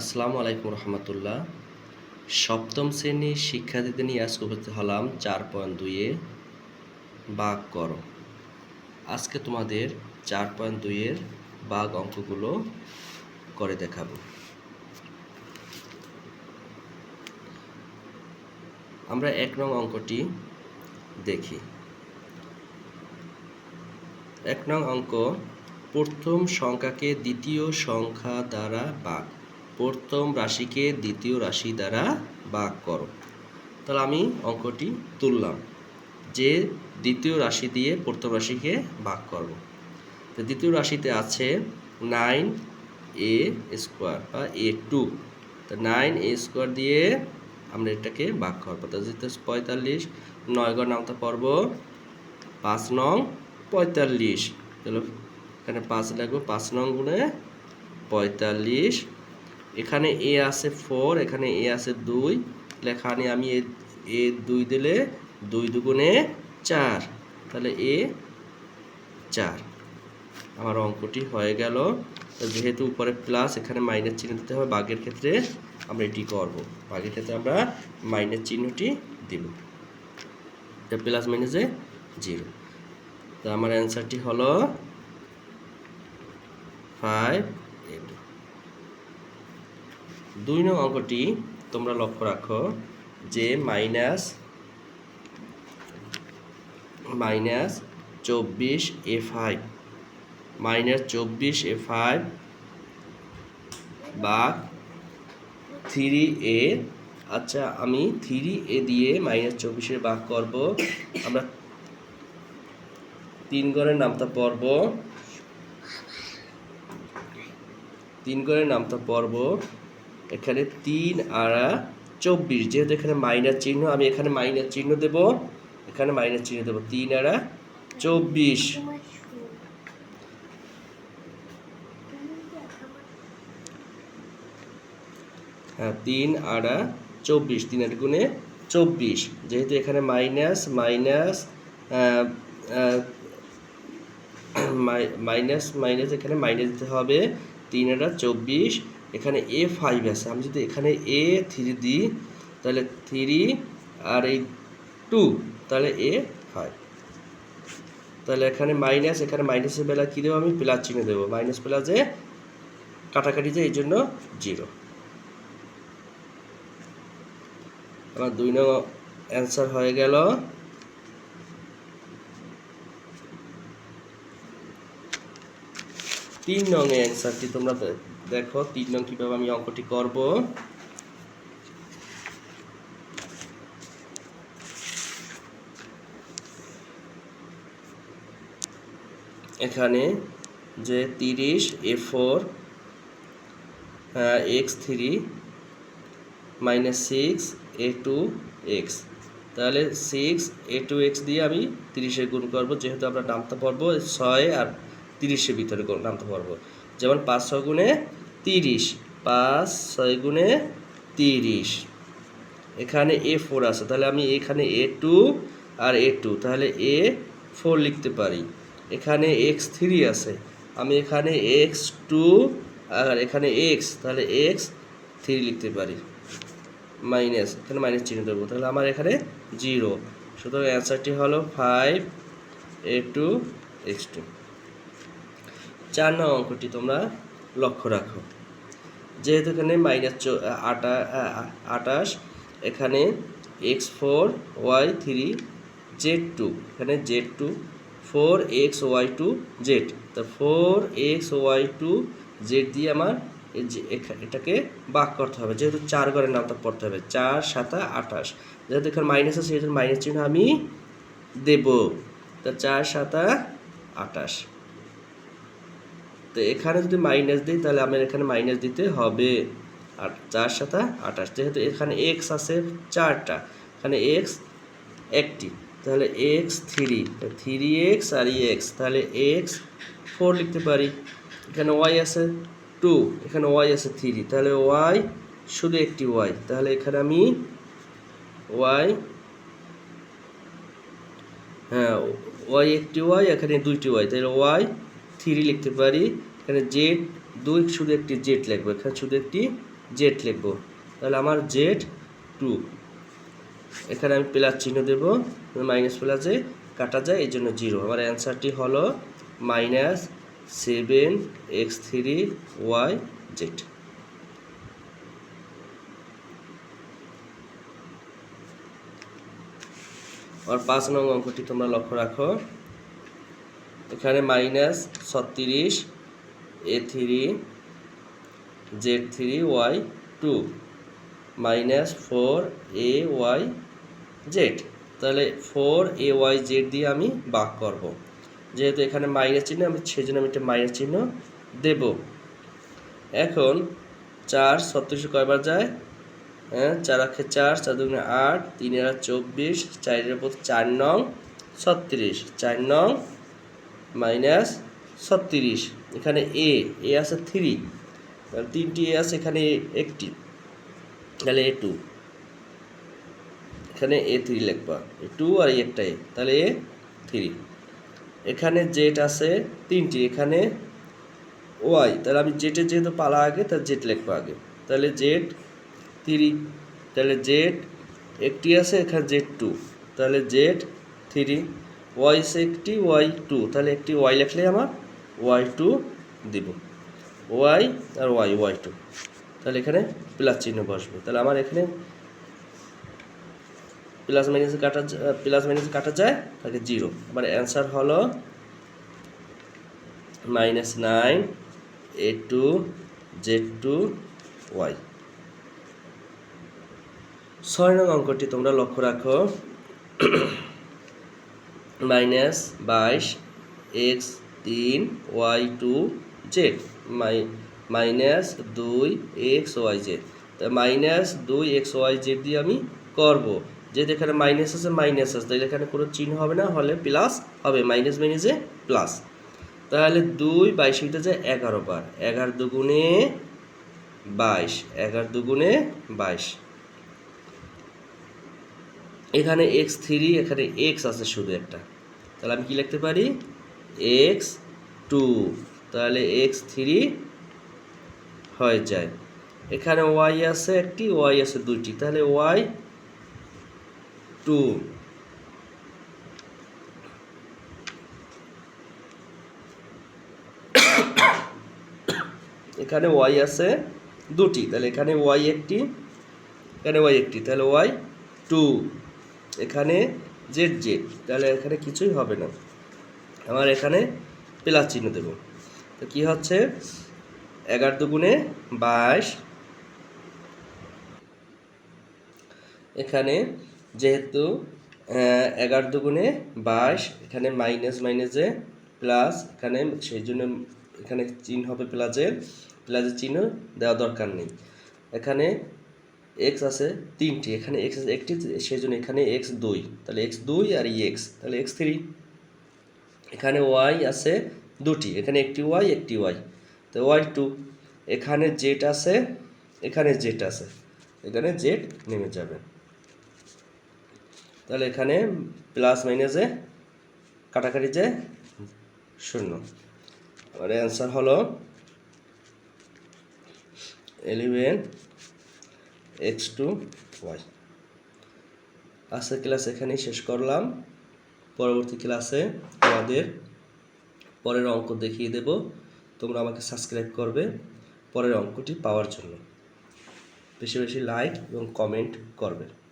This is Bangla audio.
আসসালামু আলাইকুম রহমতুল্লাহ। সপ্তম শ্রেণির শিক্ষার্থীদের নিয়ে আজকে উপস্থিত হলাম চার পয়েন্ট দুইয়ে। বাঘ করো। আজকে তোমাদের চার পয়েন্ট দুইয়ের বাঘ অঙ্কগুলো করে দেখাবো। আমরা এক নং অঙ্কটি দেখি। এক নং অঙ্ক, প্রথম সংখ্যাকে দ্বিতীয় সংখ্যা দ্বারা ভাগ প্রথম রাশিকে দ্বিতীয় রাশি দ্বারা ভাগ করো। তাহলে আমি অঙ্কটি তুললাম। যে দ্বিতীয় রাশি দিয়ে প্রথম রাশিকে ভাগ করব। তো দ্বিতীয় রাশিতে আছে নাইন এ স্কোয়ার বা এ টু। তো নাইন এ স্কোয়ার দিয়ে আমরা এটাকে ভাগ করব। তো পঁয়তাল্লিশ, নয় গড় নামতে পারব। পাঁচ নং পঁয়তাল্লিশ। এখানে পাঁচ লাগবে, পাঁচ নং গুণে পঁয়তাল্লিশ। এখানে এ আছে ফোর এখানে এ আছে দুই। তাহলে এখানে আমি এ এ দুই দিলে দুই দুগুণে চার। তাহলে এ চার। আমার অঙ্কটি হয়ে গেল। যেহেতু উপরে প্লাস এখানে মাইনাস চিহ্ন দিতে হবে বাঘের ক্ষেত্রে আমরা এটি করব। বাঘের ক্ষেত্রে আমরা মাইনাস চিহ্নটি দিব। প্লাস মাইনাসে জিরো তো আমার অ্যান্সারটি হলো ফাইভ এইট দুই নং অঙ্কটি তোমরা লক্ষ্য রাখো যে মাইনাস মাইনাস চব্বিশ এ ফাইভ মাইনাস চব্বিশ এ ফাইভ বা থ্রি এ। আচ্ছা আমি থ্রি এ দিয়ে মাইনাস চব্বিশের বাঘ করব। আমরা তিন গড়ের নামটা পড়ব। তিন গড়ের নামটা পড়ব। এখানে তিন আড়া চব্বিশ। যেহেতু এখানে মাইনাস চিহ্ন, আমি এখানে মাইনাস চিহ্ন দেব। এখানে মাইনাস চিহ্ন দেব। তিন আড়া চব্বিশ। হ্যাঁ তিন আড়া চব্বিশ। তিন আট গুণে চব্বিশ। যেহেতু এখানে মাইনাস মাইনাস মাইনাস মাইনাস এখানে মাইনাস দিতে হবে। তিন আটা চব্বিশ। এখানে এ ফাইভ আছে। আমি যদি এখানে এ থ্রি দিই, তাহলে থ্রি আর এই টু তাহলে এ ফাইভ তাহলে এখানে মাইনাস এখানে মাইনাসের বেলা কী দেবো আমি? প্লাস চিহ্ন দেবো। মাইনাস প্লাসে কাটাকাটি যায় এই জন্য জিরো আমার দুই নং অ্যান্সার হয়ে গেল। তিন নং অ্যান্সারটি তোমরা দেখো তিন নং কীভাবে আমি অঙ্কটি করব। এখানে যে তিরিশ, a four x three, minus six, a two, x. তাহলে সিক্স, এ টু, এক্স দিয়ে আমি তিরিশে গুণ করব, যেহেতু আমরা নামতে পারব, ছয় আর তিরিশের ভিতরে নামতে পারব। যেমন পাঁচ ছয় গুণে তিরিশ, পাঁচ ছয় গুণে তিরিশ। এখানে এ ফোর আছে, তাহলে আমি এখানে এ টু আর এ টু তাহলে এ ফোর লিখতে পারি। এখানে এক্স থ্রি আছে, আমি এখানে এক্স টু আর এখানে এক্স তাহলে এক্স থ্রি লিখতে পারি। মাইনাস এখানে মাইনাস চিহ্ন দেবো, তাহলে আমার এখানে জিরো সুতরাং অ্যান্সারটি হলো five a two x two চার নং অঙ্কটি তোমরা লক্ষ্য রাখো। যেহেতু এখানে মাইনাস আটা আটাশ, এখানে x four y three z two এখানে z two four x y two z তা four x y two z দিয়ে আমার এটাকে বাক করতে হবে। যেহেতু চার ঘরের নামটা পড়তে হবে, চার সাতা আঠাশ যেহেতু এখানে মাইনাস আছে সেহেতু মাইনাস চিহ্ন আমি দেব। তা চার সাতা আঠাশ তো এখানে যদি মাইনাস দিই, তাহলে আমার এখানে মাইনাস দিতে হবে। আর চার সাথে আঠাশ, যেহেতু এখানে এক্স আছে চারটা, এখানে এক্স একটি, তাহলে এক্স থ্রি থ্রি এক্স আর এক্স তাহলে এক্স ফোর লিখতে পারি। এখানে ওয়াই আছে টু এখানে ওয়াই আছে থ্রি তাহলে ওয়াই শুধু একটি ওয়াই তাহলে এখানে আমি ওয়াই হ্যাঁ ওয়াই একটি ওয়াই এখানে দুইটি ওয়াই তাহলে ওয়াই থ্রি লিখতে পারি। এখানে জেড দুই শুধু একটি জেড লিখব, এখানে শুধু একটি জেড লিখব। তাহলে আমার জেড টু এখানে আমি প্লাস চিহ্ন দেবো মাইনাস প্লাসে কাটা যায় এই জন্য জিরো আমার অ্যান্সারটি হলো minus seven x three y z আর পাঁচ নং অঙ্কটি তোমরা লক্ষ্য রাখো। এখানে মাইনাস ছত্রিশ, a three, z three, y two, minus four, a y z. তাহলে ফোর, এ ওয়াই, জেড দিয়ে আমি বাক করব। যেহেতু এখানে মাইনাস চিহ্ন, আমি সেই জন্য আমি একটা মাইনাস চিহ্ন দেব। এখন চার ছত্রিশে কয়বার যায়? হ্যাঁ চার আখে চার চার দুগুণে আট তিন এরা চব্বিশ, চারের উপর চার নং ছত্রিশ, চার নং মাইনাস ছত্রিশ। এখানে এ এ আছে থ্রি তিনটি এ আছে, এখানে একটি, তাহলে এ টু এখানে এ থ্রি লিখবা এ টু আর একটা এ তাহলে এ থ্রি এখানে জেড আছে তিনটি, এখানে ওয়াই তাহলে আমি জেটের যেহেতু পালা আগে তার জেড লিখব আগে। তাহলে জেড থ্রি তাহলে জেড একটি আছে, এখানে জেড টু তাহলে জেড থ্রি ওয়াই একটি ওয়াই টু। তাহলে একটি ওয়াই লিখলে আমার ওয়াই টু দিব। ওয়াই আর ওয়াই ওয়াই টু। তাহলে এখানে প্লাস চিহ্ন বসবে। তাহলে আমার এখানে প্লাস মাইনাসে কাটা প্লাস মাইনাসে কাটা যায়, তাহলে জিরো। আমার অ্যান্সার হলো minus nine, a two, z two, y. ছয় নং অঙ্কটি তোমরা লক্ষ্য রাখো। মাইনাস বাইশ এক্স তিন ওয়াই টু জেড, মাই, মাইনাস দুই এক্স ওয়াই জেড। তা মাইনাস দুই এক্স ওয়াই জেড দিয়ে আমি করব। যেহেতু এখানে মাইনাস আছে মাইনাস আছে, তাহলে এখানে কোনো চিহ্ন হবে না, হলে প্লাস হবে, মাইনাস মাইনাসে প্লাস। তাহলে দুই বাইশ হইতে যায় এগারো বার, এগারো দুগুণে বাইশ, এগারো দুগুণে বাইশ। এখানে এক্স থ্রি এখানে এক্স আছে শুধু একটা। তাহলে আমি কি লিখতে পারি? এক্স টু তাহলে এক্স থ্রি হয়ে যায়। এখানে ওয়াই আছে একটি ওয়াই আছে দুইটি। তাহলে ওয়াই টু এখানে ওয়াই আছে দুটি। তাহলে এখানে ওয়াই একটি, এখানে ওয়াই একটি। তাহলে ওয়াই টু এখানে জেড জেড তাহলে এখানে কিছুই হবে না। আমার এখানে প্লাস চিহ্ন দেব। তো কী হচ্ছে? এগারো দুগুণে বাইশ। এখানে যেহেতু এগারো দুগুণে বাইশ, এখানে মাইনাস মাইনাসে প্লাস, এখানে সেই জন্য এখানে চিহ্ন হবে প্লাসের। প্লাসের চিহ্ন দেওয়া দরকার নেই। এখানে এক্স আছে তিনটি, এখানে এক্স আছে একটি সেই জন্য এখানে এক্স দুই। তাহলে এক্স দুই আর এক্স তাহলে এক্স থ্রি এখানে ওয়াই আছে দুটি, এখানে একটি ওয়াই একটি ওয়াই তো ওয়াই টু এখানে জেড আছে, এখানে জেড আছে। এখানে জেড নেমে যাবে। তাহলে এখানে প্লাস মাইনাসে কাটাকাটি যে শূন্য। আমার অ্যান্সার হলো এলিভেন এক্স টু ওয়াই আজকের ক্লাস এখানেই শেষ করলাম। পরবর্তী ক্লাসে আমাদের পরের অঙ্ক দেখিয়ে দেব। তোমরা আমাকে সাবস্ক্রাইব করবে পরের অঙ্কটি পাওয়ার জন্য। বেশি বেশি লাইক এবং কমেন্ট করবে।